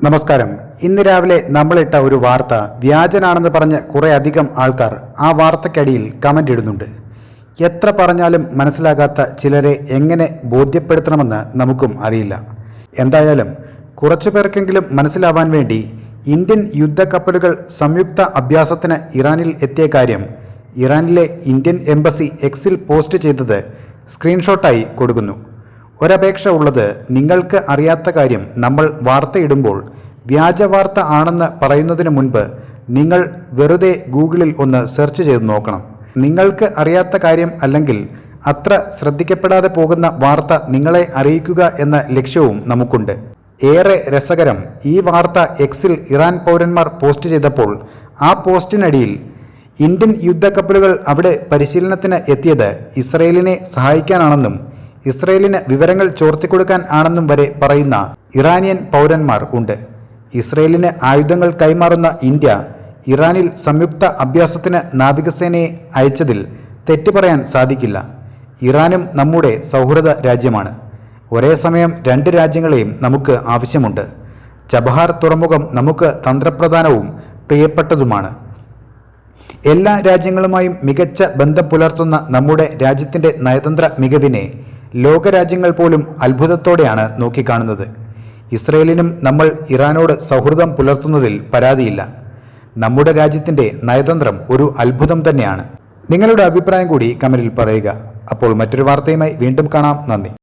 നമസ്കാരം. ഇന്ന് രാവിലെ നമ്മളിട്ട ഒരു വാർത്ത വ്യാജനാണെന്ന് പറഞ്ഞ് കുറേ അധികം ആൾക്കാർ ആ വാർത്തയ്ക്കടിയിൽ കമന്റ് ഇടുന്നുണ്ട്. എത്ര പറഞ്ഞാലും മനസ്സിലാകാത്ത ചിലരെ എങ്ങനെ ബോധ്യപ്പെടുത്തണമെന്ന് നമുക്കും അറിയില്ല. എന്തായാലും കുറച്ചു പേർക്കെങ്കിലും മനസ്സിലാവാൻ വേണ്ടി ഇന്ത്യൻ യുദ്ധക്കപ്പലുകൾ സംയുക്ത അഭ്യാസത്തിന് ഇറാനിൽ എത്തിയ കാര്യം ഇറാനിലെ ഇന്ത്യൻ എംബസി എക്സിൽ പോസ്റ്റ് ചെയ്തത് സ്ക്രീൻഷോട്ടായി കൊടുക്കുന്നു. ഒരപേക്ഷ ഉള്ളത് നിങ്ങൾക്ക് അറിയാത്ത കാര്യം നമ്മൾ വാർത്തയിടുമ്പോൾ വ്യാജ വാർത്ത ആണെന്ന് പറയുന്നതിന് മുൻപ് നിങ്ങൾ വെറുതെ ഗൂഗിളിൽ ഒന്ന് സെർച്ച് ചെയ്ത് നോക്കണം. നിങ്ങൾക്ക് അറിയാത്ത കാര്യം അല്ലെങ്കിൽ അത്ര ശ്രദ്ധിക്കപ്പെടാതെ പോകുന്ന വാർത്ത നിങ്ങളെ അറിയിക്കുക എന്ന ലക്ഷ്യവും നമുക്കുണ്ട്. ഏറെ രസകരം ഈ വാർത്ത എക്സിൽ ഇറാൻ പൗരന്മാർ പോസ്റ്റ് ചെയ്തപ്പോൾ ആ പോസ്റ്റിനടിയിൽ ഇന്ത്യൻ യുദ്ധക്കപ്പലുകൾ അവിടെ പരിശീലനത്തിന് എത്തിയത് ഇസ്രയേലിനെ സഹായിക്കാനാണെന്നും ഇസ്രയേലിന് വിവരങ്ങൾ ചോർത്തിക്കൊടുക്കാൻ ആണെന്നും വരെ പറയുന്ന ഇറാനിയൻ പൗരന്മാർ ഉണ്ട്. ഇസ്രയേലിന് ആയുധങ്ങൾ കൈമാറുന്ന ഇന്ത്യ ഇറാനിൽ സംയുക്ത അഭ്യാസത്തിന് നാവികസേനയെ അയച്ചതിൽ തെറ്റ് പറയാൻ സാധിക്കില്ല. ഇറാനും നമ്മുടെ സൗഹൃദ രാജ്യമാണ്. ഒരേ സമയം രണ്ട് രാജ്യങ്ങളെയും നമുക്ക് ആവശ്യമുണ്ട്. ചബഹാർ തുറമുഖം നമുക്ക് തന്ത്രപ്രധാനവും പ്രിയപ്പെട്ടതുമാണ്. എല്ലാ രാജ്യങ്ങളുമായും മികച്ച ബന്ധം പുലർത്തുന്ന നമ്മുടെ രാജ്യത്തിന്റെ നയതന്ത്ര മികവിനെ ലോകരാജ്യങ്ങൾ പോലും അത്ഭുതത്തോടെയാണ് നോക്കിക്കാണുന്നത്. ഇസ്രയേലിനും നമ്മൾ ഇറാനോട് സൗഹൃദം പുലർത്തുന്നതിൽ പരാതിയില്ല. നമ്മുടെ രാജ്യത്തിന്റെ നയതന്ത്രം ഒരു അത്ഭുതം തന്നെയാണ്. നിങ്ങളുടെ അഭിപ്രായം കൂടി കമന്റിൽ പറയുക. അപ്പോൾ മറ്റൊരു വാർത്തയുമായി വീണ്ടും കാണാം. നന്ദി.